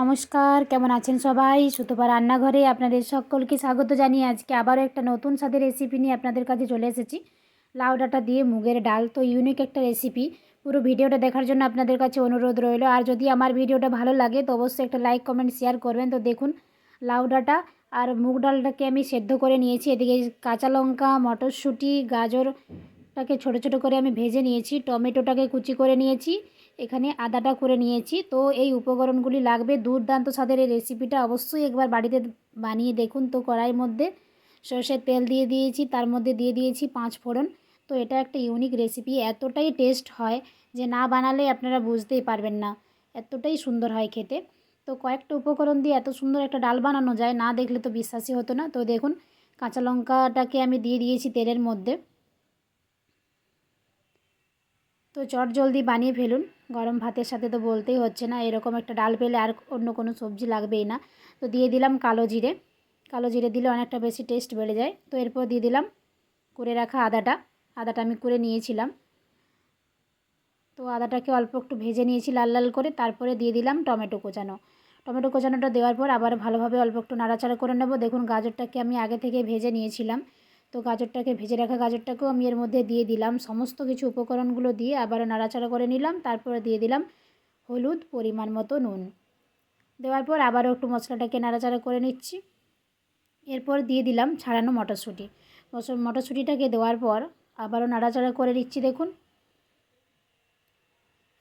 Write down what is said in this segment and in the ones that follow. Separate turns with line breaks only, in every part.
নমস্কার, কেমন আছেন সবাই? সুতপা রান্নাঘরে আপনাদের সকলকে স্বাগত জানিয়ে আজকে আবারও একটা নতুন স্বাদের রেসিপি নিয়ে আপনাদের কাছে চলে এসেছি। লাউ ডাঁটা দিয়ে মুগের ডাল, তো ইউনিক একটা রেসিপি পুরো ভিডিওটা দেখার জন্য আপনাদের কাছে অনুরোধ রইল। আর যদি আমার ভিডিওটা ভালো লাগে, তো অবশ্যই একটা লাইক কমেন্ট শেয়ার করবেন। তো দেখুন, লাউ ডাঁটা আর মুগ ডালটাকে আমি সেদ্ধ করে নিয়েছি। এদিকে কাঁচা লঙ্কা, মটরশুঁটি, গাজরটাকে ছোটো ছোটো করে আমি ভেজে নিয়েছি। টমেটোটাকে কুচি করে নিয়েছি। এখানে আদাটা করে নিয়েছি। তো এই উপকরণগুলি লাগবে। দুর্দান্ত স্বাদের এই রেসিপিটা অবশ্যই একবার বাড়িতে বানিয়ে দেখুন তো কড়াইয়ের মধ্যে। সর্ষের তেল দিয়ে দিয়েছি, তার মধ্যে দিয়ে দিয়েছি পাঁচ ফোড়ন। তো এটা একটা ইউনিক রেসিপি এতটাই টেস্ট হয় যে না বানালে আপনারা বুঝতেই পারবেন না। এতটাই সুন্দর হয় খেতে। তো কয়েকটা উপকরণ দিয়ে এত সুন্দর একটা ডাল বানানো যায়, না দেখলে তো বিশ্বাসই হতো না। তো দেখুন, কাঁচা লঙ্কাটাকে আমি দিয়ে দিয়েছি তেলের মধ্যে। তো চট জলদি বানিয়ে ফেলুন। গরম ভাতের সাথে তো বলতেই হচ্ছে না, এরকম একটা ডাল পেলে আর অন্য কোনো সবজি লাগবেই না। তো দিয়ে দিলাম কালো জিরে। কালো জিরে দিলে অনেকটা বেশি টেস্ট বেড়ে যায়। তো এরপর দিয়ে দিলাম করে রাখা আদাটা। আদাটা আমি করে নিয়েছিলাম। তো আদাটাকে অল্প একটু ভেজে নিয়েছি লাল লাল করে। তারপরে দিয়ে দিলাম টমেটো কোচানো। টমেটো কোচানোটা দেওয়ার পর আবার ভালোভাবে অল্প একটু নাড়াচাড়া করে নেব। দেখুন গাজরটাকে আমি আগে থেকে ভেজে নিয়েছিলাম। তো গাজরটাকে ভেজে রাখা গাজরটাকেও আমি এর মধ্যে দিয়ে দিলাম। সমস্ত কিছু উপকরণগুলো দিয়ে আবার নাড়াচাড়া করে নিলাম, তারপরে দিয়ে দিলাম হলুদ পরিমাণ মতো নুন। দেওয়ার পর আবারও একটু মশলাটাকে নাড়াচাড়া করে নিচ্ছি। এরপর দিয়ে দিলাম ছাড়ানো মটরশুঁটি। মটরশুঁটিটাকে দেওয়ার পর আবারও নাড়াচাড়া করে নিচ্ছি দেখুন।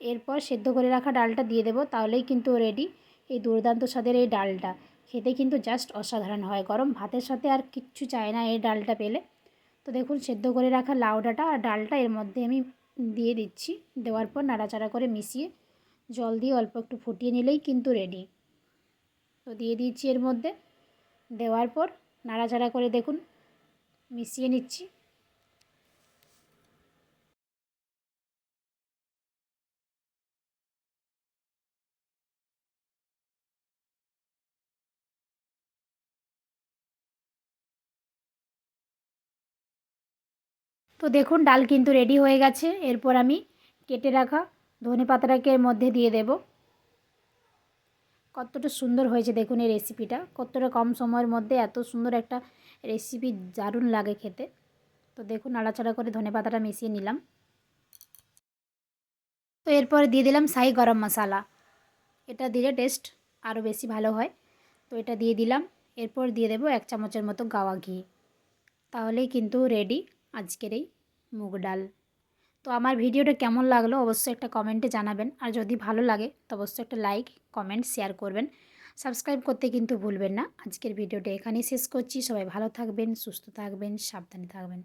এরপর সেদ্ধ করে রাখা ডালটা দিয়ে দেবো, তাহলেই কিন্তু রেডি এই দুর্দান্ত স্বাদের এই ডালটা। খেতে কিন্তু জাস্ট অসাধারণ হয়। গরম ভাতের সাথে আর কিচ্ছু চায় না এই ডালটা পেলে। তো দেখুন, সেদ্ধ করে রাখা লাউ ডাঁটা আর ডালটা এর মধ্যে আমি দিয়ে দিচ্ছি। দেওয়ার পর নাড়াচাড়া করে মিশিয়ে জল দিয়ে অল্প একটু ফুটিয়ে নিলেই কিন্তু রেডি তো দিয়ে দিচ্ছি এর মধ্যে। দেওয়ার পর নাড়াচাড়া করে দেখুন, মিশিয়ে নিচ্ছি। তো দেখুন, ডাল কিন্তু রেডি হয়ে গেছে। এরপর আমি কেটে রাখা ধনে পাতাটাকে এর মধ্যে দিয়ে দেব। কতটা সুন্দর হয়েছে দেখুন এই রেসিপিটা কতটা কম সময়ের মধ্যে এত সুন্দর একটা রেসিপি দারুণ লাগে খেতে। তো দেখুন, নাড়াচাড়া করে ধনে পাতাটা মিশিয়ে নিলাম। তো এরপর দিয়ে দিলাম সাই গরম মশলা। এটা দিলে টেস্ট আরও বেশি ভালো হয়। তো এটা দিয়ে দিলাম। এরপর দিয়ে দেবো এক চামচের মতো গাওয়া ঘি। তাহলেই কিন্তু রেডি আজকের এই মুগ ডাল। তো আমার ভিডিওটা কেমন লাগল অবশ্যই একটা কমেন্টে জানাবেন। আর যদি ভালো লাগে, তো অবশ্যই একটা লাইক, কমেন্ট, শেয়ার করবেন। সাবস্ক্রাইব করতে কিন্তু ভুলবেন না। আজকের ভিডিওটা এখানেই শেষ করছি। সবাই ভালো থাকবেন, সুস্থ থাকবেন, সাবধানে থাকবেন।